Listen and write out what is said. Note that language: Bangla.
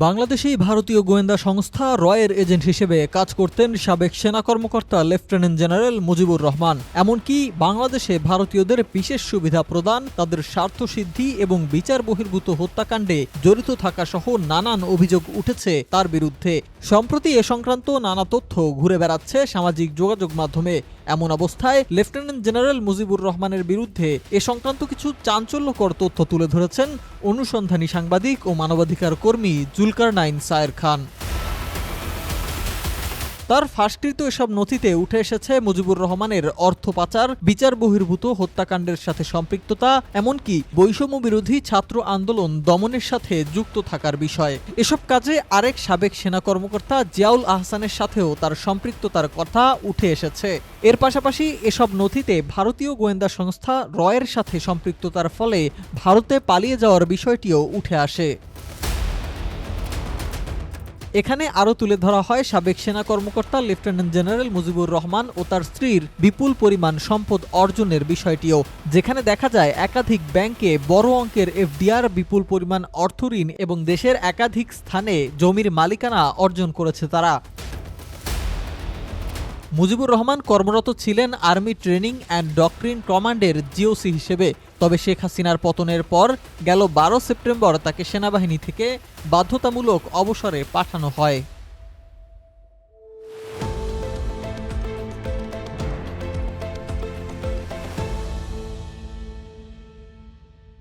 বাংলাদেশেই ভারতীয় গোয়েন্দা সংস্থা রয়ের এজেন্ট হিসেবে কাজ করতেন সাবেক সেনা কর্মকর্তা লেফটেন্যান্ট জেনারেল মুজিবুর রহমান। এমনকি বাংলাদেশে ভারতীয়দের বিশেষ সুবিধা প্রদান, তাদের স্বার্থসিদ্ধি এবং বিচার বহির্ভূত হত্যাকাণ্ডে জড়িত থাকা সহ নানান অভিযোগ উঠেছে তার বিরুদ্ধে। সম্প্রতি এ সংক্রান্ত নানা তথ্য ঘুরে বেড়াচ্ছে সামাজিক যোগাযোগ মাধ্যমে। এমন অবস্থায় লেফটেন্যান্ট জেনারেল মুজিবুর রহমানের বিরুদ্ধে এ সংক্রান্ত কিছু চাঞ্চল্যকর তথ্য তুলে ধরেছেন অনুসন্ধানী সাংবাদিক ও মানবাধিকার কর্মী জুলকার নাইন সায়ের খান। তার ফাঁসকৃত এসব নথিতে উঠে এসেছে মুজিবুর রহমানের অর্থ পাচার, বিচার বহির্ভূত হত্যাকাণ্ডের সাথে সম্পৃক্ততা, এমনকি বৈষম্য বিরোধী ছাত্র আন্দোলন দমনের সাথে যুক্ত থাকার বিষয়। এসব কাজে আরেক সাবেক সেনা কর্মকর্তা জিয়াউল আহসানের সাথেও তার সম্পৃক্ততার কথা উঠে এসেছে। এর পাশাপাশি এসব নথিতে ভারতীয় গোয়েন্দা সংস্থা রয়ের সাথে সম্পৃক্ততার ফলে ভারতে পালিয়ে যাওয়ার বিষয়টিও উঠে আসে। এখানে আরও তুলে ধরা হয় সাবেক সেনা কর্মকর্তা লেফটেন্যান্ট জেনারেল মুজিবুর রহমান ও তার স্ত্রীর বিপুল পরিমাণ সম্পদ অর্জনের বিষয়টিও, যেখানে দেখা যায় একাধিক ব্যাংকে বড় অঙ্কের এফডিআর, বিপুল পরিমাণ অর্থ ঋণ এবং দেশের একাধিক স্থানে জমির মালিকানা অর্জন করেছে তারা। মুজিবুর রহমান কর্মরত ছিলেন আর্মি ট্রেনিং অ্যান্ড ডক্ট্রিন কমান্ডের জিওসি হিসেবে। তবে শেখ হাসিনার পতনের পর গেল বারো সেপ্টেম্বর তাকে সেনাবাহিনী থেকে বাধ্যতামূলক অবসরে পাঠানো হয়।